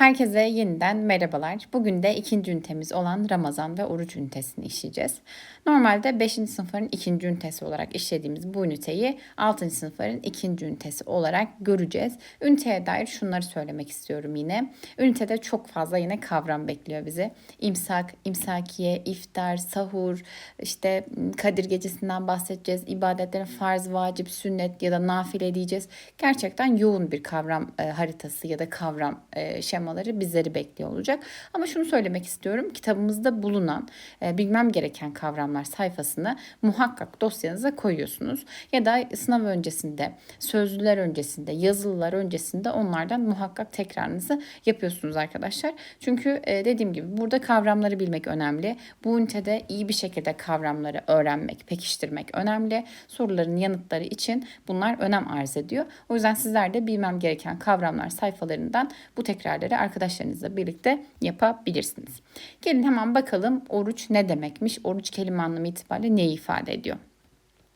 Herkese yeniden merhabalar. Bugün de ikinci ünitemiz olan Ramazan ve oruç ünitesini işleyeceğiz. Normalde 5. sınıfların ikinci ünitesi olarak işlediğimiz bu üniteyi 6. sınıfların ikinci ünitesi olarak göreceğiz. Üniteye dair şunları söylemek istiyorum yine. Ünitede çok fazla yine kavram bekliyor bizi. İmsak, imsakiye, iftar, sahur, işte Kadir gecesinden bahsedeceğiz. İbadetlerin farz, vacip, sünnet ya da nafile diyeceğiz. Gerçekten yoğun bir kavram e, haritası ya da kavram e, şemaları bizleri bekliyor olacak. Ama şunu söylemek istiyorum. Kitabımızda bulunan e, bilmem gereken kavramlar sayfasını muhakkak dosyanıza koyuyorsunuz. Ya da sınav öncesinde, sözlüler öncesinde, yazılılar öncesinde onlardan muhakkak tekrarınızı yapıyorsunuz arkadaşlar. Çünkü e, dediğim gibi burada kavramları bilmek önemli. Bu ünitede iyi bir şekilde kavramları öğrenmek, pekiştirmek önemli. Soruların yanıtları için bunlar önem arz ediyor. O yüzden sizler de bilmem gereken kavramlar sayfalarından bu tekrarları arkadaşlarınızla birlikte yapabilirsiniz. Gelin hemen bakalım oruç ne demekmiş? Oruç kelime anlamı itibariyle neyi ifade ediyor?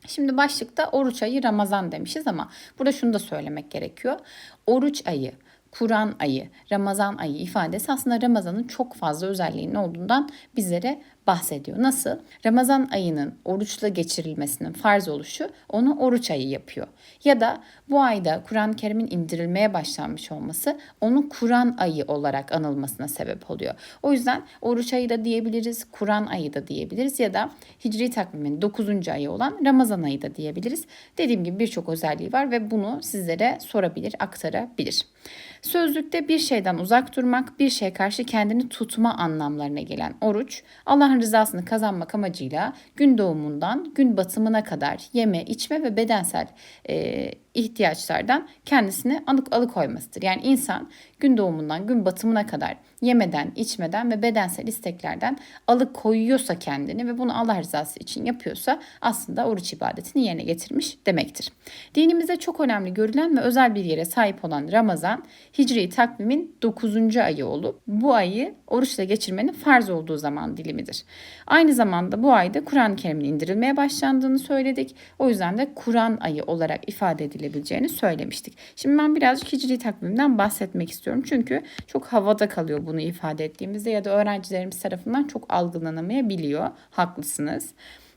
Şimdi başlıkta oruç ayı Ramazan demişiz ama burada şunu da söylemek gerekiyor. Oruç ayı Kur'an ayı, Ramazan ayı ifadesi aslında Ramazan'ın çok fazla özelliğinin olduğundan bizlere bahsediyor. Nasıl? Ramazan ayının oruçla geçirilmesinin farz oluşu onu oruç ayı yapıyor. Ya da bu ayda Kur'an-ı Kerim'in indirilmeye başlanmış olması onu Kur'an ayı olarak anılmasına sebep oluyor. O yüzden oruç ayı da diyebiliriz, Kur'an ayı da diyebiliriz ya da Hicri takvimin 9. ayı olan Ramazan ayı da diyebiliriz. Dediğim gibi birçok özelliği var ve bunu sizlere sorabilir, aktarabilir. Sözlükte bir şeyden uzak durmak, bir şeye karşı kendini tutma anlamlarına gelen oruç, Allah'ın rızasını kazanmak amacıyla gün doğumundan gün batımına kadar yeme, içme ve bedensel e, ihtiyaçlardan kendisini alık alıkoymasıdır. Yani insan gün doğumundan gün batımına kadar yemeden, içmeden ve bedensel isteklerden alıkoyuyorsa kendini ve bunu Allah rızası için yapıyorsa aslında oruç ibadetini yerine getirmiş demektir. Dinimizde çok önemli görülen ve özel bir yere sahip olan Ramazan, Hicri takvimin 9. ayı olup bu ayı oruçla geçirmenin farz olduğu zaman dilimidir. Aynı zamanda bu ayda Kur'an-ı Kerim'in indirilmeye başlandığını söyledik. O yüzden de Kur'an ayı olarak ifade edilebileceğini söylemiştik. Şimdi ben birazcık Hicri takvimden bahsetmek istiyorum. Çünkü çok havada kalıyor bunu ifade ettiğimizde ya da öğrencilerimiz tarafından çok algılanamayabiliyor. Haklısınız.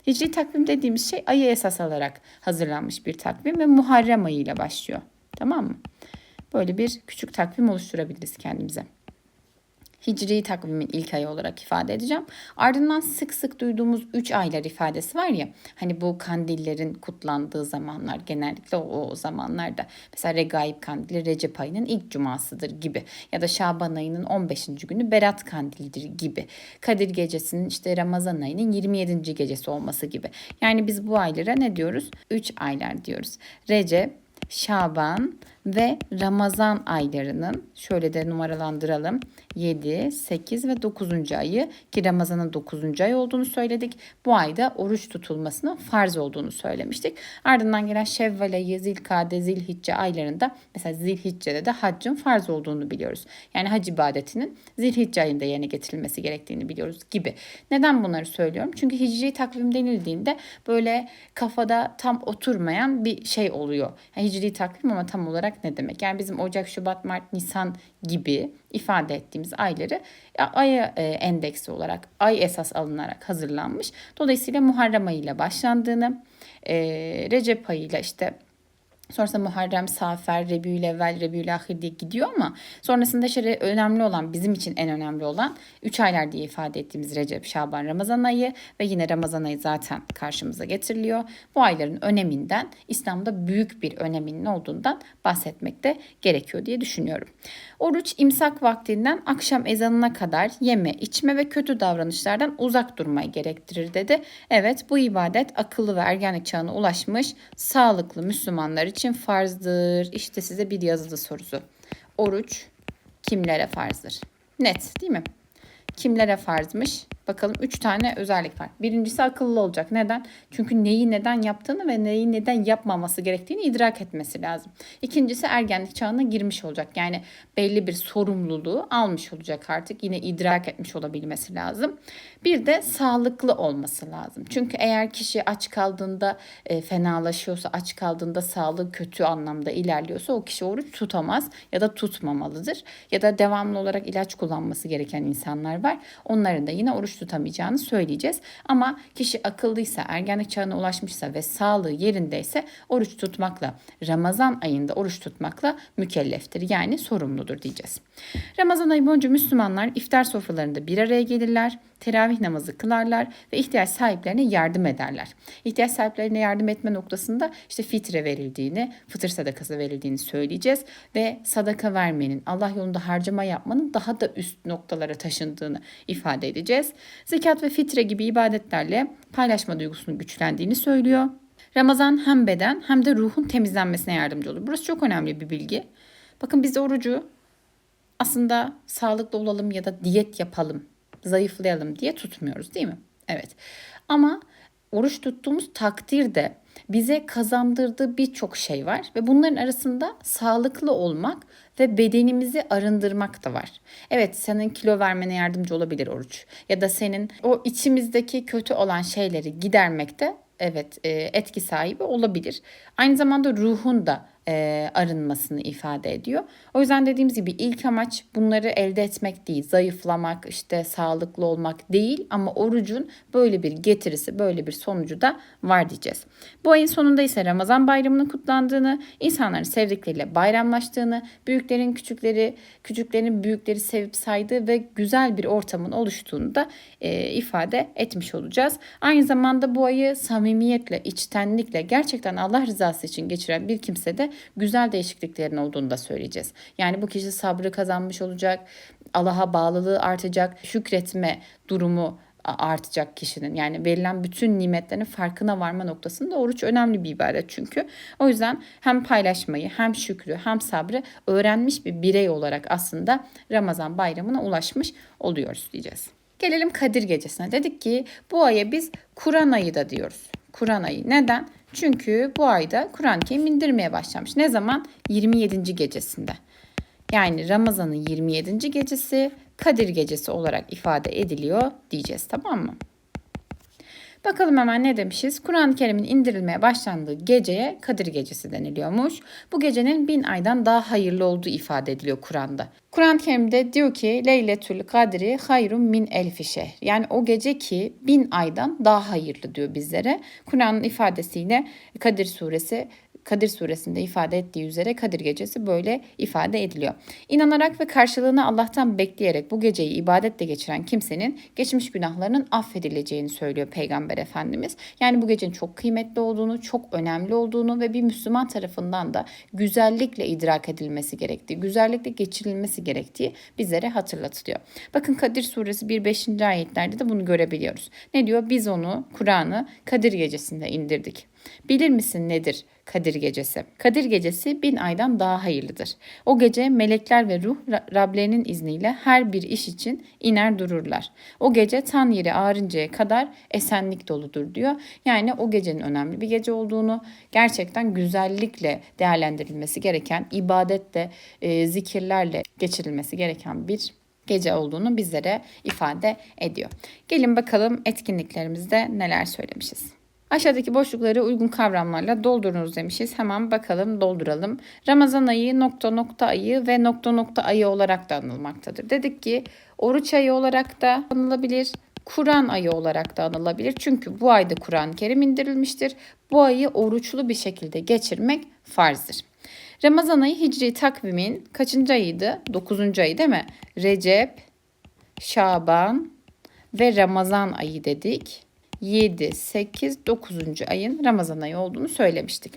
Hicri takvim dediğimiz şey ayı esas alarak hazırlanmış bir takvim ve Muharrem ayı ile başlıyor. Tamam mı? Böyle bir küçük takvim oluşturabiliriz kendimize. Hicri takvimin ilk ayı olarak ifade edeceğim. Ardından sık sık duyduğumuz 3 aylar ifadesi var ya. Hani bu kandillerin kutlandığı zamanlar genellikle o, o zamanlarda. Mesela Regaib kandili Recep ayının ilk cumasıdır gibi. Ya da Şaban ayının 15. günü Berat kandilidir gibi. Kadir gecesinin işte Ramazan ayının 27. gecesi olması gibi. Yani biz bu aylara ne diyoruz? 3 aylar diyoruz. Recep, Şaban ve Ramazan aylarının şöyle de numaralandıralım. 7, 8 ve 9. ayı ki Ramazan'ın 9. ay olduğunu söyledik. Bu ayda oruç tutulmasının farz olduğunu söylemiştik. Ardından gelen Şevval ayı, Zilkade, Zilhicce aylarında mesela Zilhicce'de de haccın farz olduğunu biliyoruz. Yani hac ibadetinin Zilhicce ayında yerine getirilmesi gerektiğini biliyoruz gibi. Neden bunları söylüyorum? Çünkü hicri takvim denildiğinde böyle kafada tam oturmayan bir şey oluyor. Yani hicri takvim ama tam olarak ne demek? Yani bizim Ocak, Şubat, Mart, Nisan gibi ifade ettiğimiz ayları aya e, endeksi olarak ay esas alınarak hazırlanmış. Dolayısıyla Muharrem ayı ile başlandığını, e, Recep ayı ile işte Sonrasında Muharrem, Safer, Rebiül Evvel, Rebiül Ahir diye gidiyor ama sonrasında işte önemli olan, bizim için en önemli olan 3 aylar diye ifade ettiğimiz Recep, Şaban, Ramazan ayı ve yine Ramazan ayı zaten karşımıza getiriliyor. Bu ayların öneminden, İslam'da büyük bir öneminin olduğundan bahsetmek de gerekiyor diye düşünüyorum. Oruç imsak vaktinden akşam ezanına kadar yeme, içme ve kötü davranışlardan uzak durmayı gerektirir dedi. Evet bu ibadet akıllı ve ergenlik çağına ulaşmış sağlıklı Müslümanlar için farzdır. İşte size bir yazılı sorusu. Oruç kimlere farzdır? Net değil mi? Kimlere farzmış? Bakalım 3 tane özellik var. Birincisi akıllı olacak. Neden? Çünkü neyi neden yaptığını ve neyi neden yapmaması gerektiğini idrak etmesi lazım. İkincisi ergenlik çağına girmiş olacak. Yani belli bir sorumluluğu almış olacak artık. Yine idrak etmiş olabilmesi lazım. Bir de sağlıklı olması lazım. Çünkü eğer kişi aç kaldığında e, fenalaşıyorsa, aç kaldığında sağlığı kötü anlamda ilerliyorsa o kişi oruç tutamaz ya da tutmamalıdır. Ya da devamlı olarak ilaç kullanması gereken insanlar var. Onların da yine oruç tutamayacağını söyleyeceğiz. Ama kişi akıllıysa, ergenlik çağına ulaşmışsa ve sağlığı yerindeyse oruç tutmakla, Ramazan ayında oruç tutmakla mükelleftir. Yani sorumludur diyeceğiz. Ramazan ayı boyunca Müslümanlar iftar sofralarında bir araya gelirler, teravih namazı kılarlar ve ihtiyaç sahiplerine yardım ederler. İhtiyaç sahiplerine yardım etme noktasında işte fitre verildiğini, fıtır sadakası verildiğini söyleyeceğiz ve sadaka vermenin, Allah yolunda harcama yapmanın daha da üst noktalara taşındığını ifade edeceğiz. Zekat ve fitre gibi ibadetlerle paylaşma duygusunun güçlendiğini söylüyor. Ramazan hem beden hem de ruhun temizlenmesine yardımcı olur. Burası çok önemli bir bilgi. Bakın biz orucu aslında sağlıklı olalım ya da diyet yapalım, zayıflayalım diye tutmuyoruz değil mi? Evet. Ama oruç tuttuğumuz takdirde bize kazandırdığı birçok şey var ve bunların arasında sağlıklı olmak ve bedenimizi arındırmak da var. Evet senin kilo vermene yardımcı olabilir oruç ya da senin o içimizdeki kötü olan şeyleri gidermekte evet e, etki sahibi olabilir. Aynı zamanda ruhun da e, arınmasını ifade ediyor. O yüzden dediğimiz gibi ilk amaç bunları elde etmek değil, zayıflamak, işte sağlıklı olmak değil ama orucun böyle bir getirisi, böyle bir sonucu da var diyeceğiz. Bu ayın sonunda ise Ramazan bayramının kutlandığını, insanların sevdikleriyle bayramlaştığını, büyüklerin küçükleri, küçüklerin büyükleri sevip saydığı ve güzel bir ortamın oluştuğunu da e, ifade etmiş olacağız. Aynı zamanda bu ayı samimiyetle, içtenlikle gerçekten Allah rızası için geçiren bir kimse de güzel değişikliklerin olduğunu da söyleyeceğiz. Yani bu kişi sabrı kazanmış olacak, Allah'a bağlılığı artacak, şükretme durumu artacak kişinin. Yani verilen bütün nimetlerin farkına varma noktasında oruç önemli bir ibadet çünkü. O yüzden hem paylaşmayı hem şükrü hem sabrı öğrenmiş bir birey olarak aslında Ramazan bayramına ulaşmış oluyoruz diyeceğiz. Gelelim Kadir Gecesi'ne. Dedik ki bu aya biz Kur'an ayı da diyoruz. Kur'an ayı. Neden? Çünkü bu ayda Kur'an-ı Kerim indirmeye başlamış. Ne zaman? 27. gecesinde. Yani Ramazan'ın 27. gecesi Kadir gecesi olarak ifade ediliyor diyeceğiz tamam mı? Bakalım hemen ne demişiz? Kur'an-ı Kerim'in indirilmeye başlandığı geceye Kadir Gecesi deniliyormuş. Bu gecenin bin aydan daha hayırlı olduğu ifade ediliyor Kur'an'da. Kur'an-ı Kerim'de diyor ki Leyletül Kadri hayrun min elfi şehr. Yani o gece ki bin aydan daha hayırlı diyor bizlere. Kur'an'ın ifadesiyle Kadir suresi Kadir suresinde ifade ettiği üzere Kadir gecesi böyle ifade ediliyor. İnanarak ve karşılığını Allah'tan bekleyerek bu geceyi ibadetle geçiren kimsenin geçmiş günahlarının affedileceğini söylüyor Peygamber Efendimiz. Yani bu gecenin çok kıymetli olduğunu, çok önemli olduğunu ve bir Müslüman tarafından da güzellikle idrak edilmesi gerektiği, güzellikle geçirilmesi gerektiği bizlere hatırlatılıyor. Bakın Kadir suresi 1-5. ayetlerde de bunu görebiliyoruz. Ne diyor? Biz onu, Kur'an'ı Kadir gecesinde indirdik. Bilir misin nedir Kadir Gecesi? Kadir Gecesi bin aydan daha hayırlıdır. O gece melekler ve ruh Rablerinin izniyle her bir iş için iner dururlar. O gece tan yeri ağrıncaya kadar esenlik doludur diyor. Yani o gecenin önemli bir gece olduğunu, gerçekten güzellikle değerlendirilmesi gereken, ibadetle, e, zikirlerle geçirilmesi gereken bir gece olduğunu bizlere ifade ediyor. Gelin bakalım etkinliklerimizde neler söylemişiz. Aşağıdaki boşlukları uygun kavramlarla doldurunuz demişiz. Hemen bakalım dolduralım. Ramazan ayı nokta nokta ayı ve nokta nokta ayı olarak da anılmaktadır. Dedik ki oruç ayı olarak da anılabilir. Kur'an ayı olarak da anılabilir. Çünkü bu ayda Kur'an-ı Kerim indirilmiştir. Bu ayı oruçlu bir şekilde geçirmek farzdır. Ramazan ayı hicri takvimin kaçıncı ayıydı? Dokuzuncu ayı değil mi? Recep, Şaban ve Ramazan ayı dedik. 7, 8, 9. ayın Ramazan ayı olduğunu söylemiştik.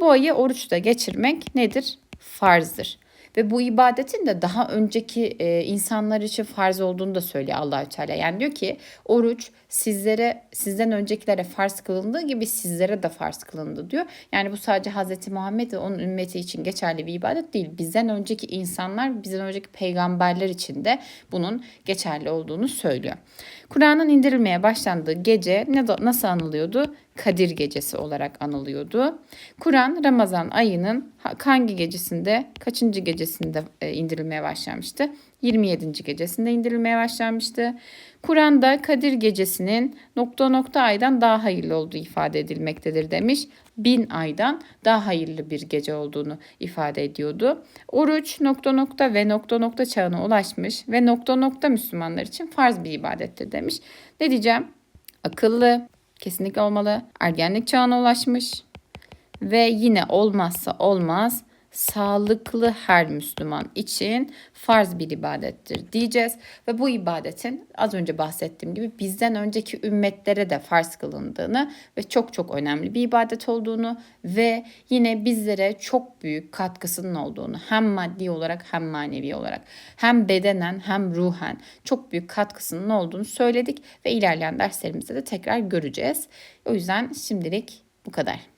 Bu ayı oruçta geçirmek nedir? Farzdır. Ve bu ibadetin de daha önceki e, insanlar için farz olduğunu da söylüyor Allahü Teala. Yani diyor ki oruç sizlere sizden öncekilere farz kılındığı gibi sizlere de farz kılındı diyor. Yani bu sadece Hazreti Muhammed ve onun ümmeti için geçerli bir ibadet değil. Bizden önceki insanlar, bizden önceki peygamberler için de bunun geçerli olduğunu söylüyor. Kur'an'ın indirilmeye başlandığı gece ne nasıl anılıyordu? Kadir gecesi olarak anılıyordu. Kur'an Ramazan ayının hangi gecesinde, kaçıncı gecesinde e, indirilmeye başlamıştı? 27. gecesinde indirilmeye başlanmıştı. Kur'an'da Kadir gecesinin nokta nokta aydan daha hayırlı olduğu ifade edilmektedir demiş. Bin aydan daha hayırlı bir gece olduğunu ifade ediyordu. Oruç nokta nokta ve nokta nokta çağına ulaşmış ve nokta nokta Müslümanlar için farz bir ibadettir demiş. Ne diyeceğim? Akıllı, kesinlikle olmalı. Ergenlik çağına ulaşmış ve yine olmazsa olmaz sağlıklı her Müslüman için farz bir ibadettir diyeceğiz. Ve bu ibadetin az önce bahsettiğim gibi bizden önceki ümmetlere de farz kılındığını ve çok çok önemli bir ibadet olduğunu ve yine bizlere çok büyük katkısının olduğunu hem maddi olarak hem manevi olarak hem bedenen hem ruhen çok büyük katkısının olduğunu söyledik ve ilerleyen derslerimizde de tekrar göreceğiz. O yüzden şimdilik bu kadar.